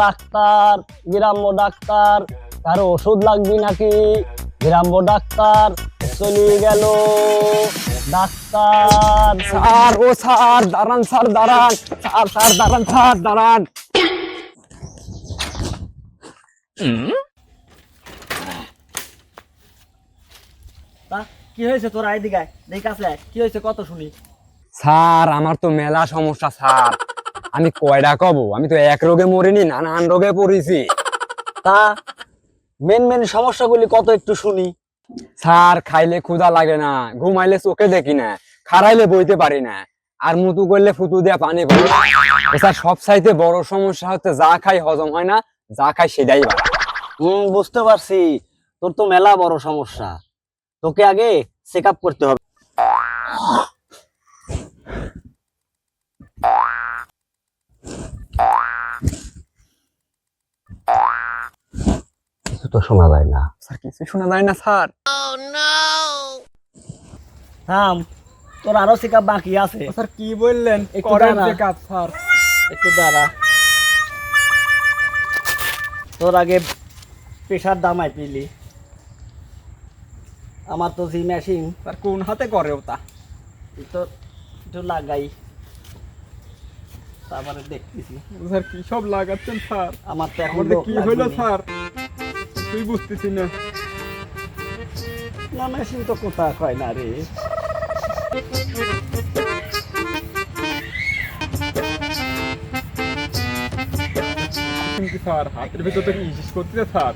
Doctor গ্রাম্য doctor কারও ওষুধ লাগবে নাকি? গ্রাম্য ডাক্তার চলে গেল। ডাক্তার স্যার ও স্যার দাঁড়ান স্যার দাঁড়ান স্যার স্যার দাঁড়ান স্যার দাঁড়ান। কি হয়েছে তোর আইদিকে দেখে আসলে কি হয়েছে কত শুনি? স্যার আমার তো মেলা সমস্যা স্যার। আমি কয়টা কব? আমি তো এক রোগে মরিনি নানান রোগে পড়েছি। তা মেন মেন সমস্যাগুলি কত একটু শুনি। স্যার খাইলে ক্ষুধা লাগে না ঘুমাইলে চোখে দেখি না খারাইলে বইতে পারি না আর মুতু করলে ফুতু দিয়া পানি পড়ে সব চাইতে বড় সমস্যা হচ্ছে যা খাই হজম হয় না যা খাই সেটাই হুম বুঝতে পারছি। তোর তো মেলা বড় সমস্যা। তোকে আগে চেক আপ করতে হবে। তো শোনা যায় না। স্যার কিছু শোনা যায় না স্যার। থাম তোর আরও চেক বাকি আছে। স্যার কি বললেন? একটু করেন দাঁড়া। Check sir. একটু দাঁড়া। তোর আগে প্রেশার দামাই পিলি। আমার তো জি মেশিন স্যার কোন হাতে করে ওটা? তো একটু লাগাই। তারপরে দেখতেছি। স্যার কি সব লাগাচ্ছেন স্যার? আমার তো এখন কি হলো স্যার? তুই বুঝতেছি না। না মেশিন তো কোথা কয় না রে। স্যার? হাতের ভিতর তো কি ইসিস স্যার।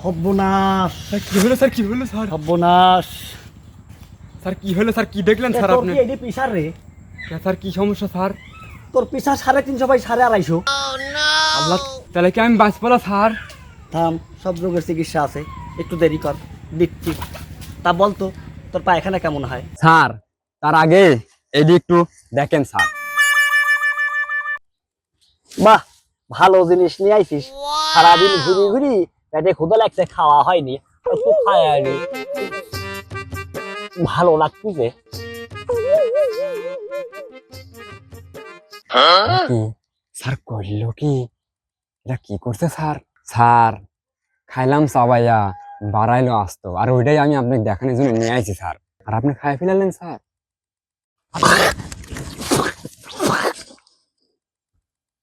সর্বনাশ। কি হলো স্যার? কি হলো স্যার? সর্বনাশ। স্যার কি হলো স্যার? কি দেখলেন স্যার আপনি? কি পিসার রে? স্যার কি সমস্যা স্যার? তোর পিসা সাড়ে তিনশো বাই সাড়ে আড়াইশো। আল্লাহ তাহলে কি আমি বাঁচবো না স্যার? থাম সব রোগের চিকিৎসা আছে। একটু দেরি কর দিচ্ছি। তা বলতো তোর পায়খানা কেমন হয়? স্যার তার আগে এদি একটু দেখেন স্যার। বাহ ভালো জিনিস নিয়ে আইছিস। সারাদিন ঘুরি ঘুরি পেটে ক্ষুদা লাগছে খাওয়া হয়নি হয়নি। ভালো লাগতেছে কি স্যার করল কি এটা কি করছে স্যার স্যার খাইলাম চাবাইয়া বাড়াইলো আসতো আর ওইটাই আমি আপনাকে দেখানোর জন্য নিয়ে আইছি স্যার আর আপনি খাই ফেলালেন স্যার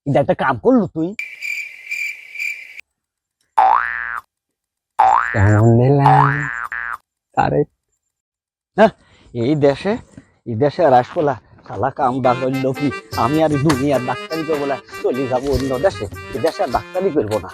এটা একটা কাম করলু তুই কেমন দিলাম এই দেশে এই দেশে রাসপোলা শালা কামটা করল কি আমি আর দুনিয়ার ডাক্তারি করব না। চলে যাব অন্য দেশে। দেশে ডাক্তারি করব না।